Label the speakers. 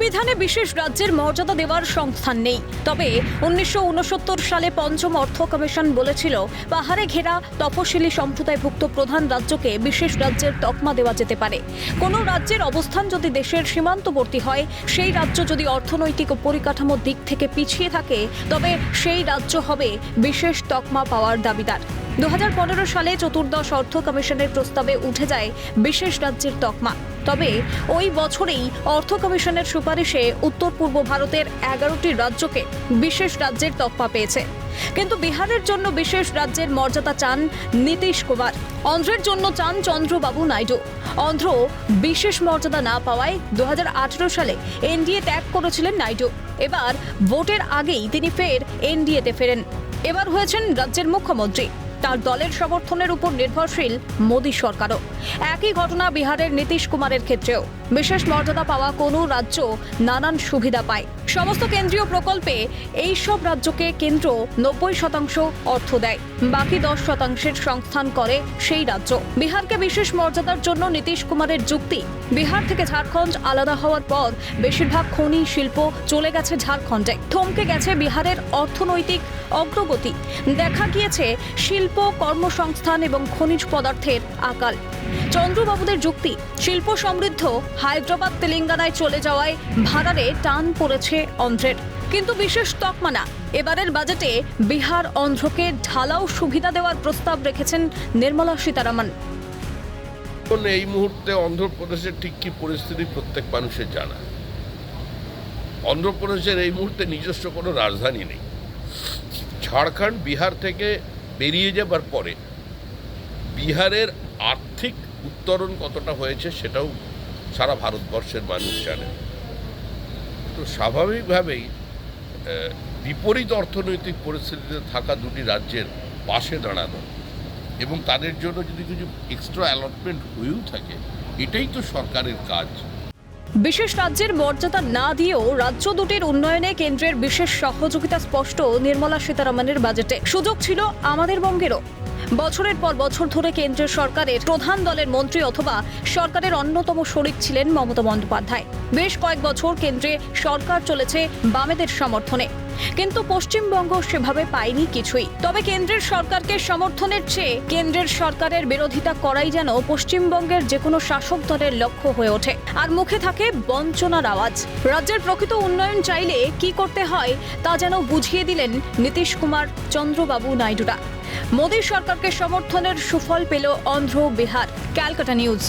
Speaker 1: বিশেষ রাজ্যের মর্যাদা দেওয়ার সংস্থান নেই। তবে উনিশশো উনসত্তর সালে পঞ্চম অর্থ কমিশন বলেছিল, পাহাড়ে ঘেরা তফসিলি সম্প্রদায়ভুক্ত প্রধান রাজ্যকে বিশেষ রাজ্যের তকমা দেওয়া যেতে পারে। কোনো রাজ্যের অবস্থান যদি দেশের সীমান্তবর্তী হয়, সেই রাজ্য যদি অর্থনৈতিক ও পরিকাঠামোর দিক থেকে পিছিয়ে থাকে, তবে সেই রাজ্য হবে বিশেষ তকমা পাওয়ার দাবিদার। দু হাজার পনেরো সালে চতুর্দশ অর্থ কমিশনের প্রস্তাবে উঠে যায় বিশেষ রাজ্যের তকমা। তবে ওই বছরেই অর্থ কমিশনের সুপারিশে উত্তর পূর্ব ভারতের এগারোটি রাজ্যকে বিশেষ রাজ্যের তকমা পেয়েছে। কিন্তু বিহারের জন্য বিশেষ রাজ্যের মর্যাদা চান নীতিশ কুমার। অন্ধ্রের জন্য চান চন্দ্রবাবু নাইডু। অন্ধ্র বিশেষ মর্যাদা না পাওয়ায় দু হাজার আঠারো সালে এনডিএ ত্যাগ করেছিলেন নাইডু। এবার ভোটের আগেই তিনি ফের এনডিএতে ফেরেন। এবার হয়েছেন রাজ্যের মুখ্যমন্ত্রী। তার দলের সমর্থনের উপর নির্ভরশীল মোদী সরকারও। একই ঘটনা বিহারের নীতিশ কুমারের ক্ষেত্রেও। বিশেষ মর্যাদা পাওয়া কোনো রাজ্য নানান সুবিধা পায়। সমস্ত কেন্দ্রীয় প্রকল্পে এই সব রাজ্যকে কেন্দ্র নব্বই শতাংশ অর্থ দেয়। বাকি দশ শতাংশের সংস্থান করে সেই রাজ্য। বিহারকে বিশেষ মর্যাদার জন্য নীতিশ কুমারের যুক্তি। বিহার থেকে ঝাড়খণ্ড আলাদা হওয়ার পর বেশিরভাগ খনি, শিল্প চলে গেছে ঝাড়খণ্ডে। থমকে গেছে বিহারের অর্থনৈতিক অগ্রগতি। দেখা গিয়েছে শিল্প, কর্মসংস্থান এবং খনিজ পদার্থের আকাল। চন্দ্রবাবুদের যুক্তি, শিল্প সমৃদ্ধ, হায়দ্রাবাদ তেলেঙ্গানায় চলে যাওয়ায় ভাড়ারে টান পড়েছে অন্ধ্রের। কিন্তু বিশেষ তকমা না এবারের বাজেটে বিহার অন্ধ্রকে ঢালাও সুবিধা দেওয়ার প্রস্তাব রেখেছেন নির্মলা সীতারামন।
Speaker 2: এই মুহূর্তে অন্ধ্রপ্রদেশের ঠিক কি পরিস্থিতি প্রত্যেক মানুষের জানা। অন্ধ্রপ্রদেশের এই মুহূর্তে নিজস্ব কোনো রাজধানী নেই। ঝাড়খণ্ড বিহার থেকে বেরিয়ে যাবার পরে বিহারের আর্থিক উত্তরণ কতটা হয়েছে সেটাও সারা ভারতবর্ষের মানুষ জানে। তো স্বাভাবিকভাবেই বিপরীত অর্থনৈতিক পরিস্থিতিতে থাকা দুটি রাজ্যের পাশে দাঁড়ানো এবং তাদের জন্য যদি কিছু এক্সট্রা অ্যালটমেন্ট হয়েও থাকে, এটাই তো সরকারের কাজ।
Speaker 1: বিশেষ রাজ্যের মর্যাদা না দিয়েও রাজ্য দুটির উন্নয়নে কেন্দ্রের বিশেষ সহযোগিতা স্পষ্ট নির্মলা সীতারামনের বাজেটে। সুযোগ ছিল আমাদের বঙ্গেরও। বছরের পর বছর ধরে কেন্দ্রের সরকারের প্রধান দলের মন্ত্রী অথবা সরকারের অন্যতম শরিক ছিলেন মমতা বন্দ্যোপাধ্যায়। বেশ কয়েক বছর কেন্দ্রে সরকার চলেছে বামেদের সমর্থনে। কিন্তু পশ্চিমবঙ্গ সেভাবে পায়নি কিছুই। তবে কেন্দ্রের সরকারকে সমর্থনের চেয়ে কেন্দ্রের সরকারের বিরোধিতা করাই যেন পশ্চিমবঙ্গের যে কোনো শাসক দলের লক্ষ্য হয়ে ওঠে। আর মুখে থাকে বঞ্চনার আওয়াজ। রাজ্যের প্রকৃত উন্নয়ন চাইলে কি করতে হয় তা যেন বুঝিয়ে দিলেন নীতিশ কুমার, চন্দ্রবাবু নাইডুরা। মোদী সরকারকে সমর্থনের সুফল পেল অন্ধ্র বিহার ক্যালকাটা নিউজ।